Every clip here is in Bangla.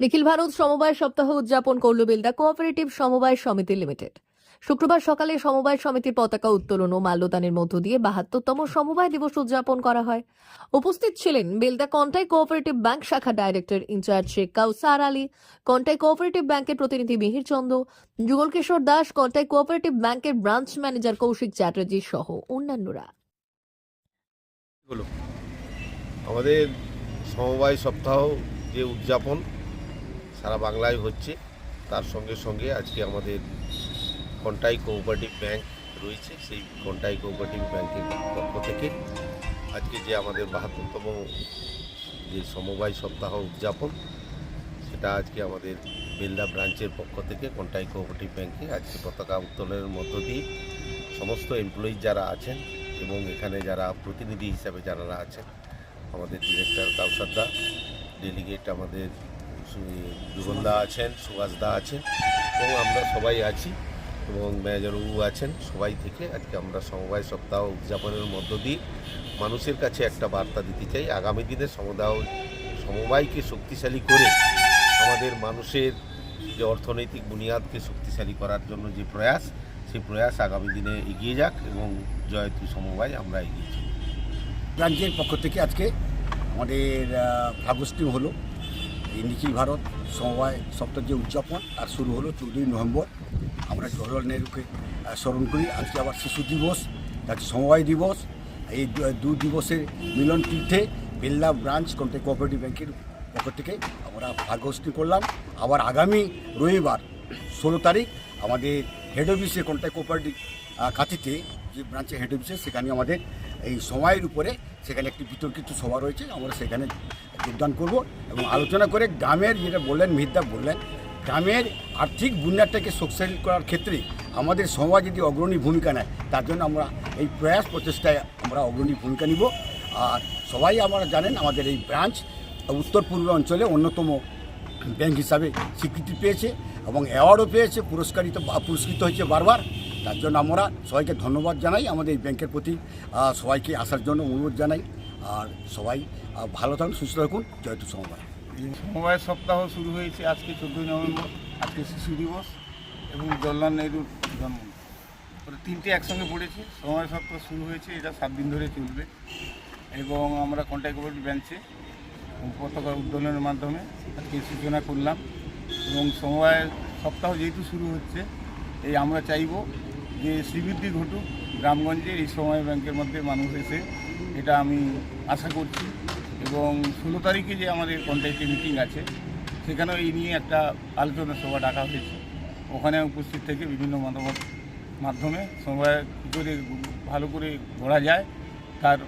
নিখিল ভারত সমবায় সপ্তাহ উদযাপন করল বেলদা কোঅপারেটিভ সমবায় সমিতি লিমিটেড। শুক্রবার সকালে সমবায় সমিতির পতাকা উত্তোলন ও মাল্যদানের মধ্য দিয়ে বাহাত্তরতম সমবায় দিবস উদযাপন করা হয়। উপস্থিত ছিলেন বেলদা কন্টাই কোঅপারেটিভ ব্যাংক শাখা director in charge Sheikh Kausar Ali, Contai cooperative ব্যাংকের প্রতিনিধি মিহির চন্দ যুগল কিশোর দাস, কন্টাই কোঅপারেটিভ ব্যাংকের ব্রাঞ্চ ম্যানেজার কৌশিক চ্যাটার্জি সহ অন্যান্যরা। আমাদের সমবায় সপ্তাহ যে উদযাপন সারা বাংলায় হচ্ছে। তার সঙ্গে সঙ্গে আজকে আমাদের কন্টাই কোঅপারেটিভ ব্যাংক রয়েছে, সেই কন্টাই কোঅপারেটিভ ব্যাংকের পক্ষ থেকে। আজকে যে আমাদের বাহাত্তরতম যে সমবায় সপ্তাহ উদযাপন, সেটা আজকে আমাদের বেলদা ব্রাঞ্চের পক্ষ থেকে কন্টাই কোঅপারেটিভ ব্যাংকে আজকে পতাকা উত্তোলনের মধ্য দিয়ে সমস্ত এমপ্লয়ি যারা আছেন এবং এখানে যারা প্রতিনিধি হিসাবে যারা আছেন, আমাদের ডিরেক্টর কাউসারদা ডেলিগেট আমাদের যুগলদা আছেন সুভাষদা আছেন, এবং আমরা সবাই আছি, এবং ম্যানেজারবাবু আছেন, সবাই থেকে আজকে আমরা সমবায় সপ্তাহ উদযাপনের মধ্য দিয়ে মানুষের কাছে একটা বার্তা দিতে চাই। আগামী দিনে সমুদায় সমবায়কে শক্তিশালী করে আমাদের মানুষের যে অর্থনৈতিক বুনিয়াদকে শক্তিশালী করার জন্য যে প্রয়াস, সেই প্রয়াস আগামী দিনে এগিয়ে যাক, এবং জয়তু সমবায় আমরা এগিয়ে চলি। ব্রাঞ্চের পক্ষ থেকে আজকে আমাদের ফ্লাগোস্টিং হলো। এই নিখিল ভারত সমবায় সপ্তাহ যে উদযাপন আর শুরু হলো চৌদ্দই নভেম্বর। আমরা জওহরলাল নেহরুকে স্মরণ করি, আজকে আবার শিশু দিবস তারপর সমবায় দিবস। এই দু- দিবসের মিলন তীর্থে বেল্লা ব্রাঞ্চ কন্ট্যাক্ট কোঅপারেটিভ ব্যাংকের পক্ষ থেকে আমরা ফ্লাগোস্টিং করলাম। আবার আগামী রবিবার, ষোলো তারিখ, আমাদের হেড অফিসে কন্ট্যাক্ট কোঅপারেটিভ কাঁথিতে যে ব্রাঞ্চের হেড অফিসে সেখানে আমাদের এই সময়ের উপরে সেখানে একটি বিতর্কিত সভা রয়েছে, আমরা সেখানে যোগদান করব এবং আলোচনা করে গ্রামের যেটা বললেন মিহিদা বললেন, গ্রামের আর্থিক বুনিয়াদটাকে শক্তিশালী করার ক্ষেত্রে আমাদের সমাজ যদি অগ্রণী ভূমিকা নেয়। তার জন্য আমরা এই প্রয়াস প্রচেষ্টায় আমরা অগ্রণী ভূমিকা নিব। আর সবাই আমরা জানেন, আমাদের এই ব্রাঞ্চ উত্তর পূর্ব অঞ্চলে অন্যতম ব্যাংক হিসাবে স্বীকৃতি পেয়েছে এবং অ্যাওয়ার্ডও পেয়েছে, পুরস্কারিত পুরস্কৃত হয়েছে বারবার। তার জন্য আমরা সবাইকে ধন্যবাদ জানাই, আমাদের এই ব্যাংকের প্রতি সবাইকে আসার জন্য অনুরোধ জানাই। আর সবাই ভালো থাকুন, সুস্থ থাকুন। জয়তু সমবায়। সমবায় সপ্তাহ শুরু হয়েছে আজকে চোদ্দোই নভেম্বর, আজকে শিশু দিবস এবং জওহরলাল নেহরুর জন্ম। তিনটে একসঙ্গে পড়েছে। সমবায় সপ্তাহ শুরু হয়েছে, এটা সাত দিন ধরে চলবে। এবং আমরা কন্ট্যাক্ট কোঅপারেটিভ ব্যাঞ্চে পতাকা উদ্দোলনের মাধ্যমে। আজকে সূচনা করলাম। এবং সমবায় সপ্তাহ যেহেতু শুরু হচ্ছে, এই আমরা চাইব যে শ্রীবৃদ্ধি ঘটুক, গ্রামগঞ্জে এই সময় ব্যাংকের মধ্যে মানুষ এসে এটা আমি আশা করছি এবং ষোলো তারিখে যে আমাদের কন্ট্যাক্টে মিটিং আছে, সেখানেও এই নিয়ে একটা আলোচনা সভা ডাকা হয়েছে। ওখানে উপস্থিত থেকে বিভিন্ন মতামত মাধ্যমে সময় কী করে ভালো করে গড়া যায়, তার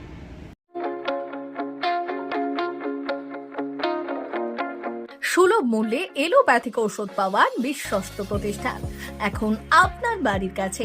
সুলভ মূল্যে এলোপ্যাথিক ঔষধ পাওয়ার বিশ্বস্ত প্রতিষ্ঠান। এখন আপনার বাড়ির কাছে।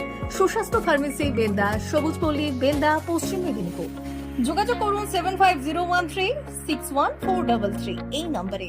সুস্বাস্থ্য ফার্মেসি, বেলদা, সবুজপল্লী বেন্দা পশ্চিম মেদিনীপুর। যোগাযোগ করুন seven five zero one three six one four double three এই নম্বরে